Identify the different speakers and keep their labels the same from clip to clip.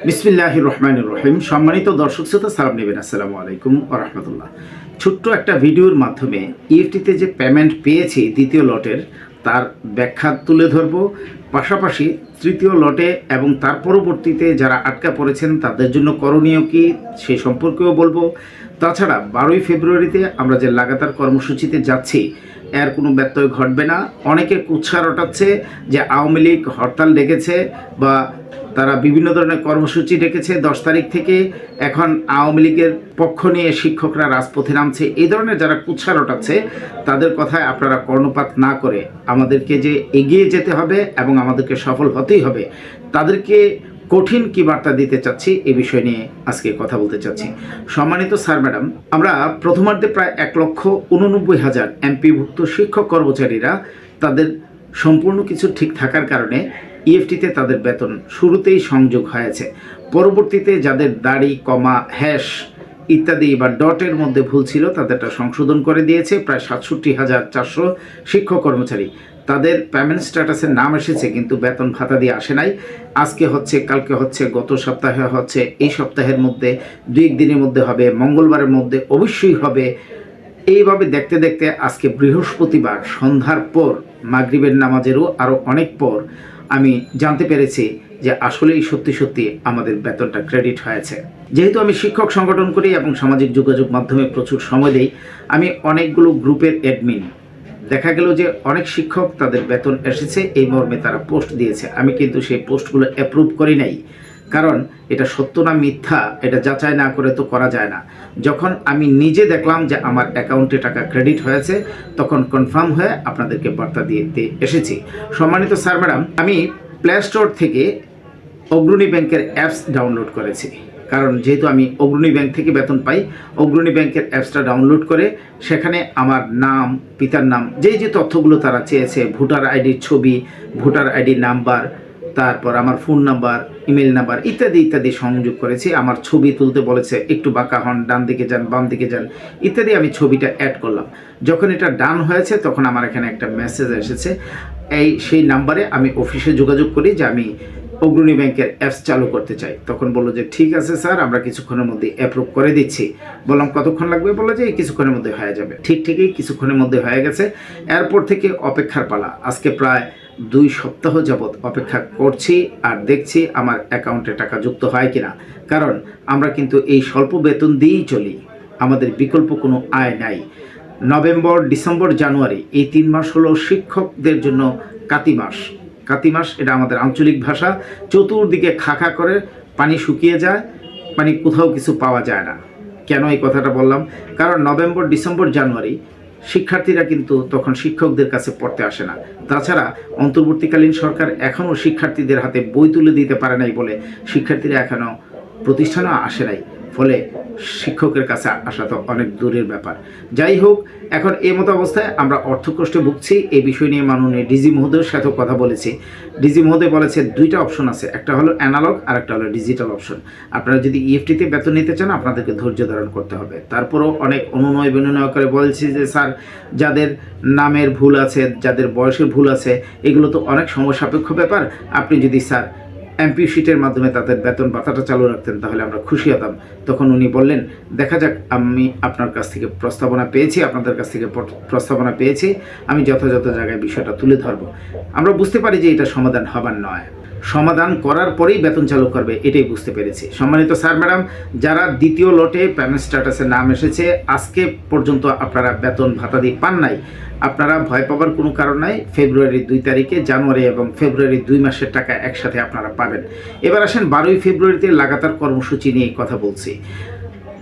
Speaker 1: বিসমিল্লাহ রহমান রহিম সম্মানিত দর্শক শ্রোতা, সালাম নেবেন। আসসালামু আলাইকুম রহমতুল্লাহ। ছোট্ট একটা ভিডিওর মাধ্যমে ইএফটিতে যে পেমেন্ট পেয়েছি দ্বিতীয় লটের, তার ব্যাখ্যা তুলে ধরব। পাশাপাশি তৃতীয় লটে এবং তার পরবর্তীতে যারা আটকা পড়েছেন, তাদের জন্য করণীয় কি সে সম্পর্কেও বলব। তাছাড়া বারোই ফেব্রুয়ারিতে আমরা যে লাগাতার কর্মসূচিতে যাচ্ছি এর কোনো ব্যত্যয় ঘটবে না। অনেকে কুৎসা রটাচ্ছে যে আওয়ামী লীগ হরতাল ডেকেছে বা তারা বিভিন্ন ধরনের কর্মসূচি ডেকেছে দশ তারিখ থেকে। এখন আওয়ামী লীগের পক্ষ নিয়ে শিক্ষকরা রাজপথে নামছে। এই ধরনের যারা কুৎসা রটাচ্ছে তাদের কথায় আপনারা কর্ণপাত না করে আমাদেরকে যে এগিয়ে যেতে হবে এবং আমাদেরকে সফল হতেই হবে। তাদেরকে কঠিন কি বার্তা দিতে চাচ্ছি এই বিষয় নিয়ে আজকে কথা বলতে চাচ্ছি। সম্মানিত স্যার, ম্যাডাম, আমরা প্রথমার্ধে প্রায় এক লক্ষ উননব্বই হাজার এমপিভুক্ত শিক্ষক কর্মচারীরা তাদের সম্পূর্ণ কিছু ঠিক থাকার কারণে ইএফটিতে তাদের বেতন শুরুতেই সংযোগ হয়েছে। পরবর্তীতে যাদের দাড়ি, কমা, হ্যাশ ইত্যাদি বা ডটের মধ্যে ভুল ছিল, তাদেরটা সংশোধন করে দিয়েছে প্রায় সাতষট্টি হাজার চারশো শিক্ষক কর্মচারী। তাদের পেমেন্ট স্ট্যাটাসের নাম এসেছে, কিন্তু বেতন ভাতা দিয়ে আসে নাই। আজকে হচ্ছে, কালকে হচ্ছে, গত সপ্তাহে হচ্ছে, এই সপ্তাহের মধ্যে, দুই এক দিনের মধ্যে হবে, মঙ্গলবারের মধ্যে অবশ্যই হবে। এইভাবে দেখতে দেখতে আজকে বৃহস্পতিবার, সন্ধ্যার পর, মাগরিবের নামাজেরও আরও অনেক পর, আমি জানতে পেরেছি যে আসলেই সত্যি সত্যি আমাদের বেতনটা ক্রেডিট হয়েছে। যেহেতু আমি শিক্ষক সংগঠন করি এবং সামাজিক যোগাযোগ মাধ্যমে প্রচুর সময় দিই, আমি অনেকগুলো গ্রুপের অ্যাডমিন দেখা গেল যে অনেক শিক্ষক তাদের বেতন এসেছে, এই মর্মে তারা পোস্ট দিয়েছে। আমি কিন্তু সেই পোস্টগুলো অ্যাপ্রুভ করি নাই, কারণ এটা সত্য না মিথ্যা, এটা যাচাই না করে তো করা যায় না। যখন আমি নিজে দেখলাম যে আমার অ্যাকাউন্টে টাকা ক্রেডিট হয়েছে, তখন কনফার্ম হয়ে আপনাদেরকে বার্তা দিতে এসেছি। সম্মানিত স্যার ম্যাডাম, আমি প্লে স্টোর থেকে অগ্রণী ব্যাংকের অ্যাপস ডাউনলোড করেছি। কারণ যেহেতু আমি অগ্রণী ব্যাংক থেকে বেতন পাই, অগ্রণী ব্যাংকের অ্যাপসটা ডাউনলোড করে সেখানে আমার নাম, পিতার নাম যেই যে তথ্যগুলো তারা চেয়েছে, ভোটার আইডির ছবি, ভোটার আইডির নাম্বার, তারপর আমার ফোন নাম্বার, ইমেল নাম্বার ইত্যাদি ইত্যাদি সংযোগ করেছি। আমার ছবি তুলতে বলেছে, একটু বাঁকা হন, ডান দিকে যান, বাম দিকে যান। ইত্যাদি আমি ছবিটা অ্যাড করলাম। যখন এটা ডান হয়েছে, তখন আমার এখানে একটা মেসেজ এসেছে। এই সেই নাম্বারে আমি অফিসে যোগাযোগ করি যে আমি অগ্রণী ব্যাংকের অ্যাপস চালু করতে চাই। তখন বলল যে, ঠিক আছে স্যার, আমরা কিছুক্ষণের মধ্যে অ্যাপ্রুভ করে দিচ্ছি। বললাম, কতক্ষণ লাগবে? বলল যে কিছুক্ষণের মধ্যে হয়ে যাবে। ঠিক, ঠিকই, কিছুক্ষণের মধ্যে হয়ে গেছে। এরপর থেকে অপেক্ষার পালা। আজকে প্রায় দুই সপ্তাহ যাবৎ অপেক্ষা করছি আর দেখছি আমার অ্যাকাউন্টে টাকা যুক্ত হয় কিনা। কারণ আমরা কিন্তু এই স্বল্প বেতন দিয়েই চলি। আমাদের বিকল্প কোনো আয় নাই। নভেম্বর, ডিসেম্বর, জানুয়ারি এই তিন মাস হলো শিক্ষকদের জন্য কাতি মাস। কাতি মাস, এটা আমাদের আঞ্চলিক ভাষা, চতুর্দিকে খা খা করে পানি শুকিয়ে যায়, পানি কোথাও কিছু পাওয়া যায় না। কেন এই কথাটা বললাম? কারণ নভেম্বর, ডিসেম্বর, জানুয়ারি, শিক্ষার্থীরা কিন্তু তখন শিক্ষকদের কাছে পড়তে আসে না। তাছাড়া অন্তর্বর্তীকালীন সরকার এখনও শিক্ষার্থীদের হাতে বই তুলে দিতে পারে নাই বলে শিক্ষার্থীরা এখনও প্রতিষ্ঠানও আসে নাই। ফলে শিক্ষকের কাছে আসা তো অনেক দূরের ব্যাপার। যাই হোক, এখন এই মতো অবস্থায় আমরা অর্থকষ্টে ভুগছি। এই বিষয় নিয়ে মাননীয় ডিজি মহোদয়ের সাথেও কথা বলেছি। ডিজি মহোদয় বলেছে, দুইটা অপশন আছে। একটা হলো অ্যানালগ, আর একটা হলো ডিজিটাল অপশন। আপনারা যদি ইএফটিতে বেতন নিতে চান, আপনাদেরকে ধৈর্য ধারণ করতে হবে। তারপরেও অনেক অনুনয় বিনয় করে বলছি যে, স্যার, যাদের নামের ভুল আছে, যাদের বয়সের ভুল আছে, এগুলো তো অনেক সময় সাপেক্ষ ব্যাপার। আপনি যদি, স্যার এমপি শিটের মাধ্যমে তাদের বেতন ভাতাটা চালু রাখতেন, তাহলে আমরা খুশি হতাম। তখন উনি বললেন, দেখা যাক, আমি আপনার কাছ থেকে প্রস্তাবনা পেয়েছি, আপনাদের কাছ থেকে প্রস্তাবনা পেয়েছি, আমি যথাযথ জায়গায় বিষয়টা তুলে ধরব। আমরা বুঝতে পারি যে এটা সমাধান হবার নয়। সমাধান করার পরেই বেতন চালু করবে, এটাই বুঝতে পেরেছি। সম্মানিত স্যার, ম্যাডাম, যারা দ্বিতীয় লটে পেমেন্ট স্ট্যাটাসের নাম এসেছে, আজকে পর্যন্ত আপনারা বেতন ভাতা দিয়ে পান নাই। আপনারা ভয় পাবার কোনো কারণ নাই ফেব্রুয়ারির দুই তারিখে জানুয়ারি এবং ফেব্রুয়ারির দুই মাসের টাকা একসাথে আপনারা পাবেন। এবার আসেন বারোই ফেব্রুয়ারিতে লাগাতার কর্মসূচি নিয়ে কথা বলছি।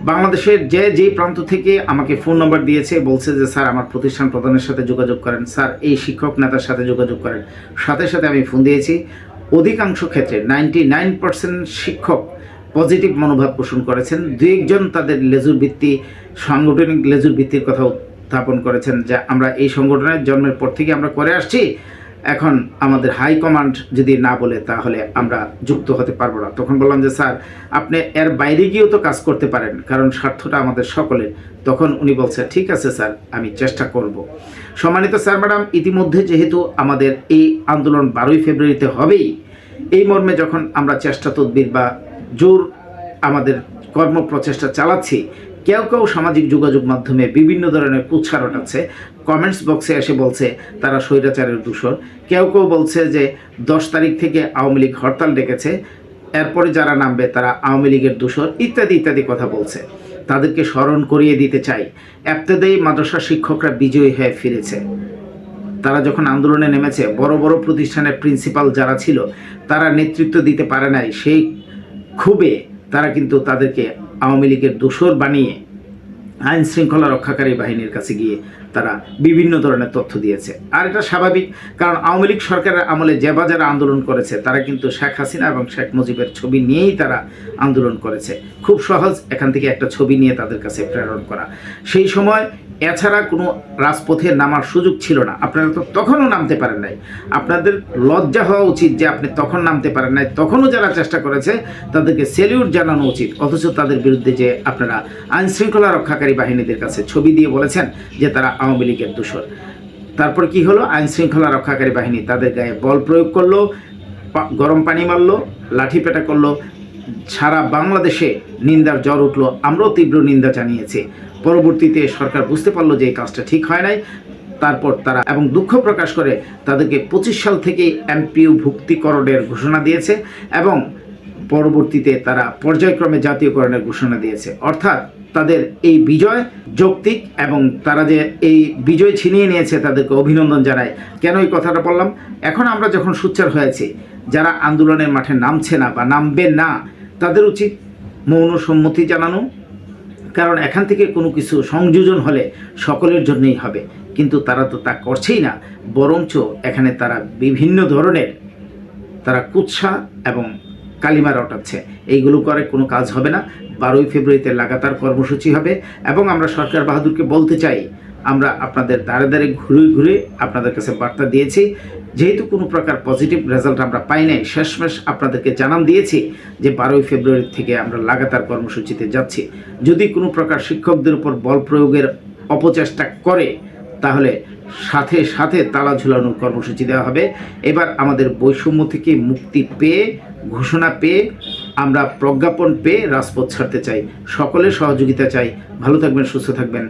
Speaker 1: বাংলাদেশের যে যে প্রান্ত থেকে আমাকে ফোন নম্বর দিয়েছে, বলছে যে, স্যার, আমার প্রতিষ্ঠান প্রধানের সাথে যোগাযোগ করেন। স্যার, এই শিক্ষক নেতার সাথে যোগাযোগ করেন। সাথে সাথে আমি ফোন দিয়েছি। অধিকাংশ ক্ষেত্রে নাইনটি নাইন পার্সেন্ট শিক্ষক পজিটিভ মনোভাব পোষণ করেছেন। দু একজন তাদের লেজুর ভিত্তি সাংগঠনিক লেজুর ভিত্তির কথা উত্থাপন করেছেন যে, আমরা এই সংগঠনের জন্মের পর থেকে আমরা করে আসছি। এখন আমাদের হাই কমান্ড যদি না বলে তাহলে আমরা যুক্ত হতে পারব না। তখন বললাম যে, স্যার, আপনি এর বাইরে গিয়েও তো কাজ করতে পারেন, কারণ স্বার্থটা আমাদের সকলের। তখন উনি বলছে, ঠিক আছে স্যার, আমি চেষ্টা করব। সম্মানিত স্যার, ম্যাডাম, ইতিমধ্যে যেহেতু আমাদের এই আন্দোলন বারোই ফেব্রুয়ারিতে হবেই এই মর্মে যখন আমরা চেষ্টা তদবির বা জোর আমাদের কর্ম প্রচেষ্টা চালাচ্ছি, কেউ কেউ সামাজিক যোগাযোগ মাধ্যমে বিভিন্ন ধরনের কুৎসারট আছে। কমেন্টস বক্সে এসে বলছে, তারা স্বৈরাচারের দূষর কেউ কেউ বলছে যে, দশ তারিখ থেকে আওয়ামী লীগ হরতাল ডেকেছে। এরপরে যারা নামবে তারা আওয়ামী লীগের দূষর। ইত্যাদি ইত্যাদি কথা বলছে। তাদেরকে স্মরণ করিয়ে দিতে চাই। এপ্তেদেই মাদ্রাসা শিক্ষকরা বিজয়ী হয়ে ফিরেছে। তারা যখন আন্দোলনে নেমেছে, বড় বড় প্রতিষ্ঠানের প্রিন্সিপাল যারা ছিল, তারা নেতৃত্ব দিতে পারে নাই। সেই ক্ষোভে তারা কিন্তু তাদেরকে আওয়ামী লীগের দোসর বানিয়ে আইন শৃঙ্খলা রক্ষাকারী বাহিনীর কাছে গিয়ে তারা বিভিন্ন ধরনের তথ্য দিয়েছে। আর এটা স্বাভাবিক, কারণ আওয়ামী লীগ সরকারের আমলে যে যারা আন্দোলন করেছে, তারা কিন্তু শেখ হাসিনা এবং শেখ মুজিবের ছবি নিয়েই তারা আন্দোলন করেছে। খুব সহজ এখান থেকে একটা ছবি নিয়ে তাদের কাছে প্রেরণ করা। সেই সময় এছাড়া কোনো রাজপথে নামার সুযোগ ছিল না। আপনারা তো তখনও নামতে পারেন নাই। আপনাদের লজ্জা হওয়া উচিত যে আপনি তখন নামতে পারেন নাই। তখনও যারা চেষ্টা করেছে, তাদেরকে সেলিউট জানানো উচিত। অথচ তাদের বিরুদ্ধে যে আপনারা আইনশৃঙ্খলা রক্ষাকারী বাহিনীদের কাছে ছবি দিয়ে বলেছেন যে তারা আওয়ামী লীগের দূষর। তারপর কি হলো? আইনশৃঙ্খলা রক্ষাকারী বাহিনী তাদের গায়ে বল প্রয়োগ করল গরম পানি মারলো, লাঠি পেটা করল, সারা বাংলাদেশে নিন্দার জ্বর উঠল। আমরাও তীব্র নিন্দা জানিয়েছি। পরবর্তীতে সরকার বুঝতে পারল যে এই কাজটা ঠিক হয় নাই। তারপর তারা এবং দুঃখ প্রকাশ করে তাদেরকে পঁচিশ সাল থেকেই এমপিইউ ভুক্তিকরণের ঘোষণা দিয়েছে এবং পরবর্তীতে তারা পর্যায়ক্রমে জাতীয়করণের ঘোষণা দিয়েছে। অর্থাৎ তাদের এই বিজয় যৌক্তিক এবং তারা যে এই বিজয় ছিনিয়ে নিয়েছে তাদেরকে অভিনন্দন জানায় কেন এই কথাটা বললাম? এখন আমরা যখন সোচ্চার হয়েছি, যারা আন্দোলনের মাঠে নামছে না বা নামবে না, তাদের উচিত মৌন সম্মতি জানানো কারণ এখান থেকে কোনো কিছু সংযোজন হলে সকলের জন্যই হবে। কিন্তু তারা তো তা করছেই না, বরঞ্চ এখানে তারা বিভিন্ন ধরনের তারা কুৎসা এবং কালিমা রটাচ্ছে। এইগুলো করে কোনো কাজ হবে না। বারোই ফেব্রুয়ারিতে লাগাতার কর্মসূচি হবে এবং আমরা সরকার বাহাদুরকে বলতে চাই আমরা আপনাদের দ্বারে দ্বারে ঘুরে ঘুরে আপনাদের কাছে বার্তা দিয়েছি। যেহেতু কোনো প্রকার পজিটিভ রেজাল্ট আমরা পাই নাই, শেষমেশ আপনাদেরকে জানান দিয়েছি যে বারোই ফেব্রুয়ারি থেকে আমরা লাগাতার কর্মসূচিতে যাচ্ছি। যদি কোনো প্রকার শিক্ষকদের উপর বল প্রয়োগের অপচেষ্টা করে, তাহলে সাথে সাথে তালা ঝুলানোর কর্মসূচি দেওয়া হবে। এবার আমাদের বৈষম্য থেকে মুক্তি পেয়ে, ঘোষণা পেয়ে, আমরা প্রজ্ঞাপন পেয়ে রাজপথ ছাড়তে চাই। সকলের সহযোগিতা চাই। ভালো থাকবেন, সুস্থ থাকবেন।